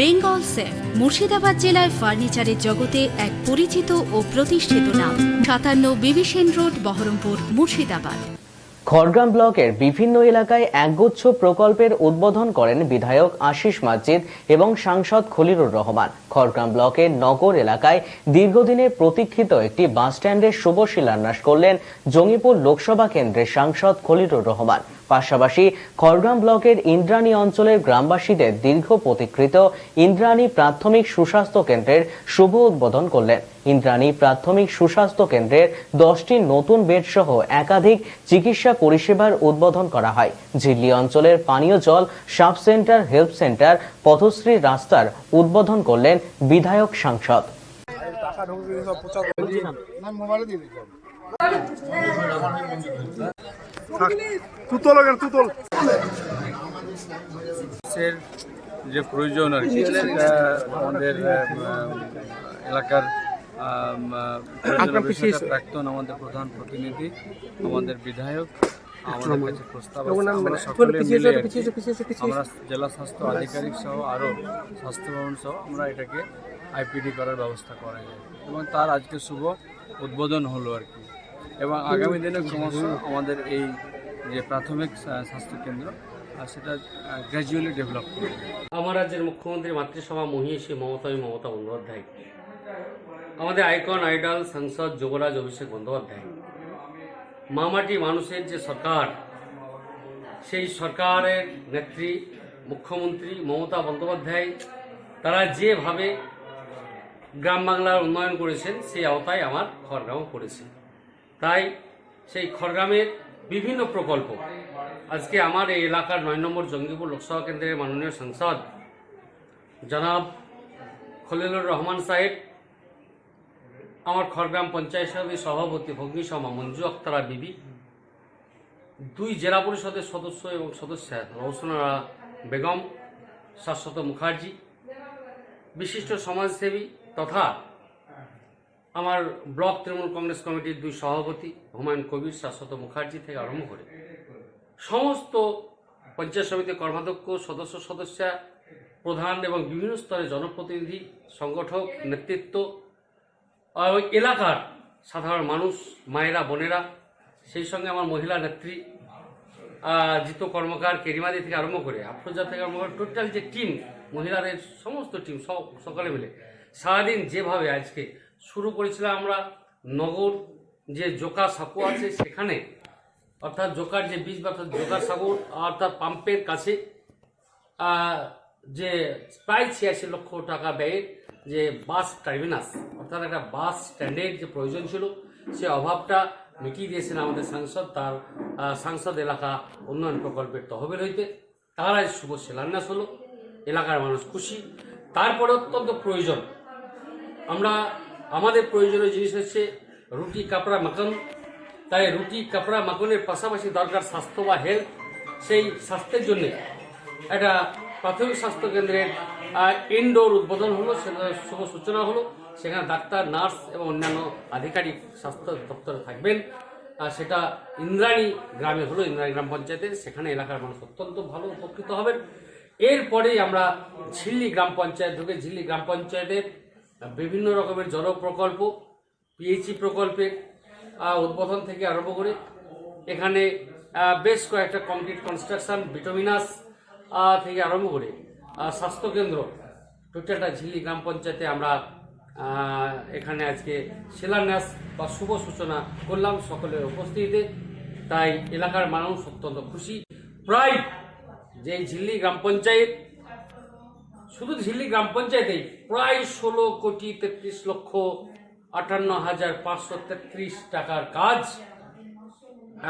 Bengal safe, Murshidabad জেলায় ফার্নিচারের জগতে এক পরিচিত ও প্রতিষ্ঠিত নাম। সাতান্ন বিবিসেন রোড, বহরমপুর, মুর্শিদাবাদ। খড়গ্রাম ব্লকের বিভিন্ন এলাকায় একগুচ্ছ প্রকল্পের উদ্বোধন করেন বিধায়ক আশিস মাজিদ এবং সাংসদ খলিলুর রহমান। খড়গ্রাম ব্লকের নগর এলাকায় দীর্ঘদিনের প্রতীক্ষিত একটি বাস স্ট্যান্ডের শুভ শিলান্যাস করলেন জঙ্গিপুর লোকসভা কেন্দ্রের সাংসদ খলিলুর রহমান। পাশাপাশি খড়গ্রাম ব্লকের ইন্দ্রাণী অঞ্চলের গ্রামবাসীদের দীর্ঘ প্রতীক্ষিত ইন্দ্রাণী প্রাথমিক সুস্বাস্থ্য কেন্দ্রের শুভ উদ্বোধন করলেন। ইন্দ্রাণী প্রাথমিক সুস্বাস্থ্য কেন্দ্রের দশটি নতুন বেড সহ একাধিক চিকিৎসা পরিষেবার উদ্বোধন করা হয়। ঝিল্লি অঞ্চলের পানীয় জল sub centre health centre Pathashree রাস্তার উদ্বোধন করলেন বিধায়ক সাংসদ। টাকা তুতল কেন তুতল। যে প্রয়োজন আর কি আমাদের এলাকার প্রাক্তন আমাদের প্রধান প্রতিনিধি আমাদের বিধায়ক আমাদের কাছে প্রস্তাব আমরা সকলে মিলে আমরা জেলা স্বাস্থ্য আধিকারিক সহ আরও স্বাস্থ্য ভবন সহ আমরা এটাকে আইপিডি করার ব্যবস্থা করা যায়। এবং তার আজকে শুভ উদ্বোধন হলো আর কি। এবং আগামী দিনে ক্রমশ আমাদের এই যে প্রাথমিক স্বা- স্বাস্থ্য কেন্দ্র আর সেটা গ্র্যাজুয়ালি ডেভেলপ করবে। আমার রাজ্যের মুখ্যমন্ত্রী, মাতৃসভা মহিষী মমতাই মমতা বন্দ্যোপাধ্যায়। আমাদের আইকন, আইডল, সাংসদ যুবরাজ অভিষেক বন্দ্যোপাধ্যায়। মামাটি মানুষের যে সরকার, সেই সরকারের নেত্রী, মুখ্যমন্ত্রী মমতা বন্দ্যোপাধ্যায়, তারা যেভাবে গ্রাম বাংলার উন্নয়ন করেছেন, সেই আওতায় আমার খড়গ্রামও করেছে তাই সেই খড়গ্রামের বিভিন্ন প্রকল্প। আজকে আমার এই এলাকার নয় নম্বর জঙ্গিপুর লোকসভা কেন্দ্রের মাননীয় সাংসদ জনাব খলিলুর রহমান সাহেব, আমার খড়গ্রাম পঞ্চায়েত সমিতির সভাপতি ভগ্নিসমা মঞ্জু আক্তারা বিবি, দুই জেলা পরিষদের সদস্য এবং সদস্যা রৌসনারা বেগম, শাশ্বত মুখার্জি, বিশিষ্ট সমাজসেবী তথা আমার ব্লক তৃণমূল কংগ্রেস কমিটির দুই সভাপতি হুমায়ুন কবির, শাশ্বত মুখার্জি থেকে আরম্ভ করে সমস্ত পঞ্চায়েত সমিতির কর্মাধ্যক্ষ, সদস্য সদস্যা, প্রধান এবং বিভিন্ন স্তরের জনপ্রতিনিধি, সংগঠক, নেতৃত্ব এলাকার সাধারণ মানুষ, মায়েরা, বোনেরা, সেই সঙ্গে আমার মহিলা নেত্রী জিত কর্মকার, কেরিমাদি থেকে আরম্ভ করে আফরোজা থেকে আরম্ভ করে টোটাল যে টিম মহিলাদের সমস্ত টিম সব, সকালে মিলে সারাদিন যেভাবে আজকে শুরু করেছিলাম আমরা নগর যে জোকা সাঁকো আছে সেখানে। অর্থাৎ জোকার যে বীজ বা অর্থাৎ জোকার সাগর অর্থাৎ পাম্পের কাছে যে প্রায় ছিয়াশি লক্ষ টাকা ব্যয়ের যে বাস টার্মিনাস, অর্থাৎ একটা বাস স্ট্যান্ডের যে প্রয়োজন ছিল, সে অভাবটা মিটিয়ে দিয়েছেন আমাদের সাংসদ, তার সাংসদ এলাকা উন্নয়ন প্রকল্পের তহবিল হইতে। তার আজ শুভ শিলান্যাস হলো, এলাকার মানুষ খুশি। তারপরে অত্যন্ত প্রয়োজন। আমরা আমাদের প্রয়োজনীয় জিনিস হচ্ছে রুটি, কাপড়া, মাখন। তাই রুটি, কাপড়া, মাখনের পাশাপাশি দরকার স্বাস্থ্য বা হেলথ সেই স্বাস্থ্যের জন্য। একটা প্রাথমিক স্বাস্থ্য কেন্দ্রের ইনডোর উদ্বোধন হলো, সেটা শুভ সূচনা হলো। সেখানে ডাক্তার, নার্স এবং অন্যান্য আধিকারিক, স্বাস্থ্য দপ্তরে থাকবেন। আর সেটা ইন্দ্রাণী গ্রামে হলো, ইন্দ্রাণী গ্রাম পঞ্চায়েতের সেখানে এলাকার মানুষ অত্যন্ত ভালো, উপকৃত হবেন। এরপরেই আমরা ঝিল্লি গ্রাম পঞ্চায়েত ঢুকে ঝিল্লি গ্রাম পঞ্চায়েতের বিভিন্ন রকমের জল প্রকল্প পিএইচি প্রকল্পের উদ্বোধন থেকে আরম্ভ করে এখানে বেশ কয়েকটা কমপ্লিট কনস্ট্রাকশন ভিটামিনাস থেকে আরম্ভ করে স্বাস্থ্যকেন্দ্র, টোটালটা ঝিল্লি গ্রাম পঞ্চায়েতে আমরা এখানে আজকে শিলান্যাস বা শুভ সূচনা করলাম সকলের উপস্থিতিতে। তাই এলাকার মানুষ অত্যন্ত খুশি। প্রায় যে ঝিল্লি গ্রাম পঞ্চায়েত শুধু ঝিল্লি গ্রাম পঞ্চায়েতেই প্রায় ষোলো কোটি তেত্রিশ লক্ষ আটান্ন হাজার পাঁচশো তেত্রিশ টাকার কাজ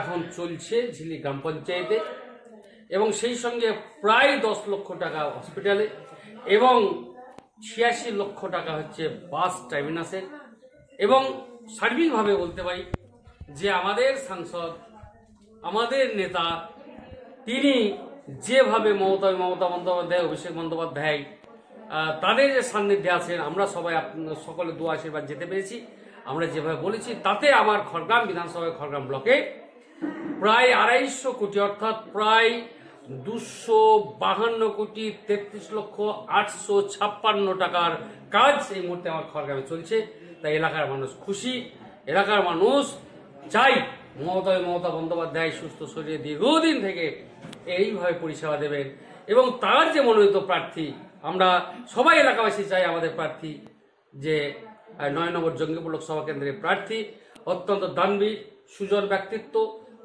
এখন চলছে ঝিল্লি গ্রাম পঞ্চায়েতে। এবং সেই সঙ্গে প্রায় দশ লক্ষ টাকা হসপিটালে এবং ছিয়াশি লক্ষ টাকা হচ্ছে বাস টার্মিনাসের এবং সার্বিকভাবে বলতে পারি যে আমাদের সাংসদ, আমাদের নেতা, তিনি যেভাবে মমতা মমতা বন্দ্যোপাধ্যায়, অভিষেক বন্দ্যোপাধ্যায় তাদের যে সান্নিধ্যে আছেন, আমরা সবাই সকলে দু আশীর্বাদ যেতে পেরেছি। আমরা যেভাবে বলেছি, তাতে আমার খড়গ্রাম বিধানসভায় খড়গ্রাম ব্লকে প্রায় আড়াইশো কোটি, অর্থাৎ প্রায় দুশো বাহান্ন কোটি তেত্রিশ লক্ষ আটশো ছাপ্পান্ন টাকার কাজ এই মুহূর্তে আমার খড়গ্রামে চলছে। তাই এলাকার মানুষ খুশি, এলাকার মানুষ চাই। মমতা মমতা বন্দ্যোপাধ্যায় সুস্থ শরীরে দীর্ঘদিন থেকে এইভাবে পরিষেবা দেবেন এবং তার যে মনোনীত প্রার্থী, আমরা সবাই এলাকাবাসী চাই আমাদের প্রার্থী যে নয় নম্বর জঙ্গিপুর লোকসভা কেন্দ্রের প্রার্থী, অত্যন্ত দানবীর সুজন ব্যক্তিত্ব,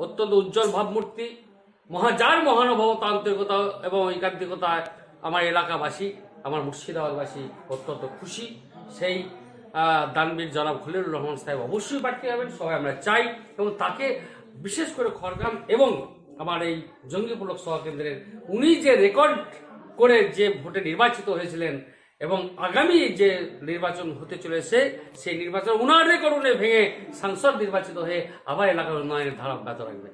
অত্যন্ত উজ্জ্বল ভাবমূর্তি মহা যার মহানুভবতা, আন্তরিকতা এবং ঐকান্তিকতায় আমার এলাকাবাসী, আমার মুর্শিদাবাদবাসী অত্যন্ত খুশি। সেই দানবীর জনাব খলিলুর রহমান সাহেব অবশ্যই প্রার্থী হবেন সবাই আমরা চাই। এবং তাকে বিশেষ করে খড়গ্রাম এবং আমার এই জঙ্গিপুর লোকসভা কেন্দ্রের, উনি যে রেকর্ড করে যে ভোটে নির্বাচিত হয়েছিলেন এবং আগামী যে নির্বাচন হতে চলেছে, সেই নির্বাচন উনার রেকর্ড উনি ভেঙে সাংসদ নির্বাচিত হয়ে আবার এলাকার উন্নয়নের ধারা অব্যাহত রাখবেন